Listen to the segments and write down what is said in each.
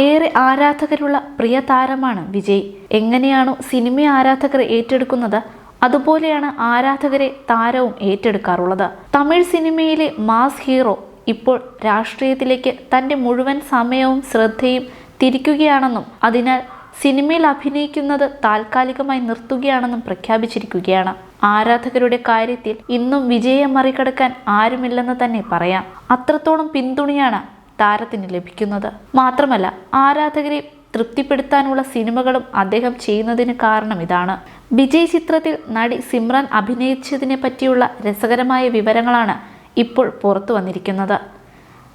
ഏറെ ആരാധകരുള്ള പ്രിയ താരമാണ് വിജയ്. എങ്ങനെയാണോ സിനിമ ആരാധകർ ഏറ്റെടുക്കുന്നത് അതുപോലെയാണ് ആരാധകരെ താരവും ഏറ്റെടുക്കാറുള്ളത്. തമിഴ് സിനിമയിലെ മാസ് ഹീറോ ഇപ്പോൾ രാഷ്ട്രീയത്തിലേക്ക് തന്റെ മുഴുവൻ സമയവും ശ്രദ്ധയും തിരിക്കുകയാണെന്നും അതിനാൽ സിനിമയിൽ അഭിനയിക്കുന്നത് താൽക്കാലികമായി നിർത്തുകയാണെന്നും പ്രഖ്യാപിച്ചിരിക്കുകയാണ്. ആരാധകരുടെ കാര്യത്തിൽ ഇന്നും വിജയം മറികടക്കാൻ ആരുമില്ലെന്ന് തന്നെ പറയാം. അത്രത്തോളം പിന്തുണയാണ് താരത്തിന് ലഭിക്കുന്നത്. മാത്രമല്ല ആരാധകരെ തൃപ്തിപ്പെടുത്താനുള്ള സിനിമകളും അദ്ദേഹം ചെയ്യുന്നതിന് കാരണം ഇതാണ്. വിജയ് ചിത്രത്തിൽ നടി സിമ്രാൻ അഭിനയിച്ചതിനെ പറ്റിയുള്ള രസകരമായ വിവരങ്ങളാണ് ഇപ്പോൾ പുറത്തു വന്നിരിക്കുന്നത്.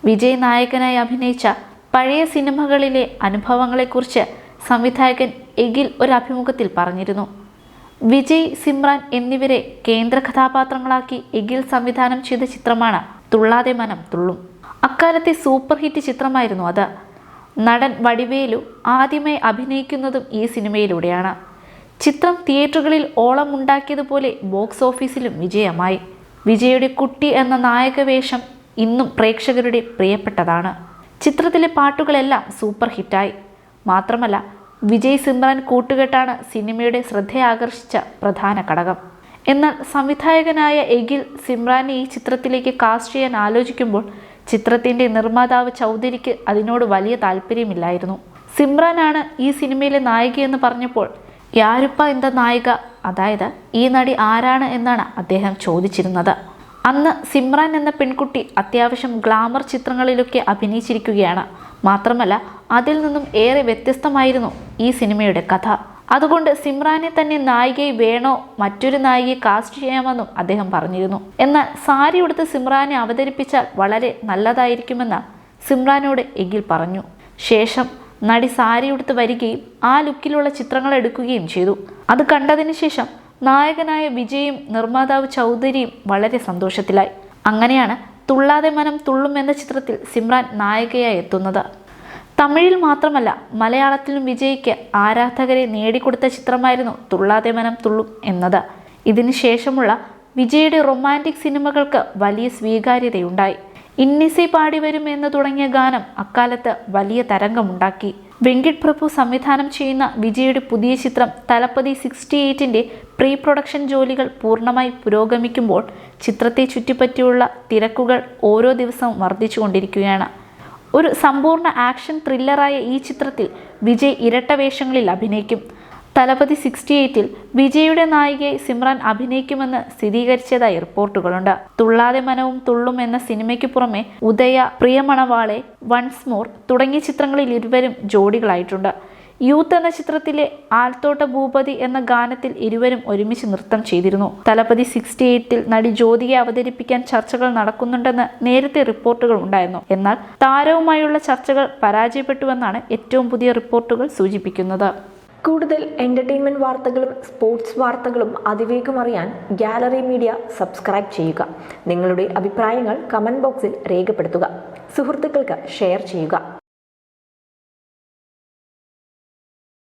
വിജയ് നായകനായി അഭിനയിച്ച പഴയ സിനിമകളിലെ അനുഭവങ്ങളെക്കുറിച്ച് സംവിധായകൻ എഗിൽ ഒരു അഭിമുഖത്തിൽ പറഞ്ഞിരുന്നു. വിജയ് സിമ്രാൻ എന്നിവരെ കേന്ദ്ര കഥാപാത്രങ്ങളാക്കി എഗിൽ സംവിധാനം ചെയ്ത ചിത്രമാണ് തുള്ളാതെ മനം തുള്ളും. അക്കാലത്തെ സൂപ്പർ ഹിറ്റ് ചിത്രമായിരുന്നു അത്. നടൻ വടിവേലു ആദ്യമായി അഭിനയിക്കുന്നതും ഈ സിനിമയിലൂടെയാണ്. ചിത്രം തിയേറ്ററുകളിൽ ഓളം ഉണ്ടാക്കിയതുപോലെ ബോക്സ് ഓഫീസിലും വിജയമായി. വിജയുടെ കുട്ടി എന്ന നായക വേഷം ഇന്നും പ്രേക്ഷകരുടെ പ്രിയപ്പെട്ടതാണ്. ചിത്രത്തിലെ പാട്ടുകളെല്ലാം സൂപ്പർ ഹിറ്റായി മാത്രമല്ല വിജയ് സിമ്രാൻ കൂട്ടുകെട്ടാണ് സിനിമയുടെ ശ്രദ്ധയാകർഷിച്ച പ്രധാന ഘടകം. എന്നാൽ സംവിധായകനായ എഗിൽ സിമ്രാനെ ഈ ചിത്രത്തിലേക്ക് കാസ്റ്റ് ചെയ്യാൻ ആലോചിക്കുമ്പോൾ ചിത്രത്തിന്റെ നിർമ്മാതാവ് ചൗധരിക്ക് അതിനോട് വലിയ താല്പര്യമില്ലായിരുന്നു. സിമ്രാനാണ് ഈ സിനിമയിലെ നായികയെന്ന് പറഞ്ഞപ്പോൾ യാരുപ്പ എന്ന നായിക? അതായത് ഈ നടി ആരാണ് എന്നാണ് അദ്ദേഹം ചോദിച്ചിരുന്നത്. അന്ന് സിമ്രാൻ എന്ന പെൺകുട്ടി അത്യാവശ്യം ഗ്ലാമർ ചിത്രങ്ങളിലൊക്കെ അഭിനയിച്ചിരിക്കുകയാണ്. മാത്രമല്ല അതിൽ നിന്നും ഏറെ വ്യത്യസ്തമായിരുന്നു ഈ സിനിമയുടെ കഥ. അതുകൊണ്ട് സിമ്രാനെ തന്നെ നായികയെ വേണോ മറ്റൊരു നായികയെ കാസ്റ്റ് ചെയ്യാമെന്നും അദ്ദേഹം പറഞ്ഞിരുന്നു. എന്നാൽ സാരി ഉടുത്ത് സിമ്രാനെ അവതരിപ്പിച്ചാൽ വളരെ നല്ലതായിരിക്കുമെന്ന് സിമ്രാനോട് എഗിൽ പറഞ്ഞു. ശേഷം നടി സാരി ഉടുത്ത് വരികയും ആ ലുക്കിലുള്ള ചിത്രങ്ങൾ എടുക്കുകയും ചെയ്തു. അത് കണ്ടതിന് ശേഷം നായകനായ വിജയും നിർമ്മാതാവ് ചൗധരിയും വളരെ സന്തോഷത്തിലായി. അങ്ങനെയാണ് തുള്ളാതെ മനം തുള്ളും എന്ന ചിത്രത്തിൽ സിമ്രാൻ നായികയായി എത്തുന്നത്. തമിഴിൽ മാത്രമല്ല മലയാളത്തിലും വിജയ്ക്ക് ആരാധകരെ നേടിക്കൊടുത്ത ചിത്രമായിരുന്നു തുള്ളാതെ മനം തുള്ളും എന്നത്. ഇതിനു ശേഷമുള്ള വിജയുടെ റൊമാന്റിക് സിനിമകൾക്ക് വലിയ സ്വീകാര്യതയുണ്ടായി. ഇന്നിസി പാടി വരും എന്ന് തുടങ്ങിയ ഗാനം അക്കാലത്ത് വലിയ തരംഗമുണ്ടാക്കി. വെങ്കിട് പ്രഭു സംവിധാനം ചെയ്യുന്ന വിജയുടെ പുതിയ ചിത്രം തലപ്പതി സിക്സ്റ്റി എയ്റ്റിന്റെ പ്രീ പ്രൊഡക്ഷൻ ജോലികൾ പൂർണമായി പുരോഗമിക്കുമ്പോൾ ചിത്രത്തെ ചുറ്റിപ്പറ്റിയുള്ള തിരക്കുകൾ ഓരോ ദിവസവും വർദ്ധിച്ചുകൊണ്ടിരിക്കുകയാണ്. ഒരു സമ്പൂർണ ആക്ഷൻ ത്രില്ലറായ ഈ ചിത്രത്തിൽ വിജയ് ഇരട്ട വേഷങ്ങളിൽ അഭിനയിക്കും. തലപതി സിക്സ്റ്റി എയ്റ്റിൽ വിജയുടെ നായികയെ സിമ്രാൻ അഭിനയിക്കുമെന്ന് സ്ഥിരീകരിച്ചതായി റിപ്പോർട്ടുകളുണ്ട്. തുള്ളാതെ മനവും തുള്ളും എന്ന സിനിമയ്ക്ക് പുറമെ ഉദയ പ്രിയമണവാളെ വൺസ് മോർ തുടങ്ങിയ ചിത്രങ്ങളിൽ ഇരുവരും ജോഡികളായിട്ടുണ്ട്. യൂത്ത് എന്ന ചിത്രത്തിലെ ആൽത്തോട്ട ഭൂപതി എന്ന ഗാനത്തിൽ ഇരുവരും ഒരുമിച്ച് നൃത്തം ചെയ്തിരുന്നു. തലപതി സിക്സ്റ്റി എയ്റ്റിൽ നടി ജ്യോതിയെ അവതരിപ്പിക്കാൻ ചർച്ചകൾ നടക്കുന്നുണ്ടെന്ന് നേരത്തെ റിപ്പോർട്ടുകൾ ഉണ്ടായിരുന്നു. എന്നാൽ താരവുമായുള്ള ചർച്ചകൾ പരാജയപ്പെട്ടുവെന്നാണ് ഏറ്റവും പുതിയ റിപ്പോർട്ടുകൾ സൂചിപ്പിക്കുന്നത്. കൂടുതൽ എന്റർടൈൻമെന്റ് വാർത്തകളും സ്പോർട്സ് വാർത്തകളും അതിവേഗം അറിയാൻ ഗാലറി മീഡിയ സബ്സ്ക്രൈബ് ചെയ്യുക. നിങ്ങളുടെ അഭിപ്രായങ്ങൾ കമന്റ് ബോക്സിൽ രേഖപ്പെടുത്തുക. സുഹൃത്തുക്കൾക്ക് ഷെയർ ചെയ്യുക.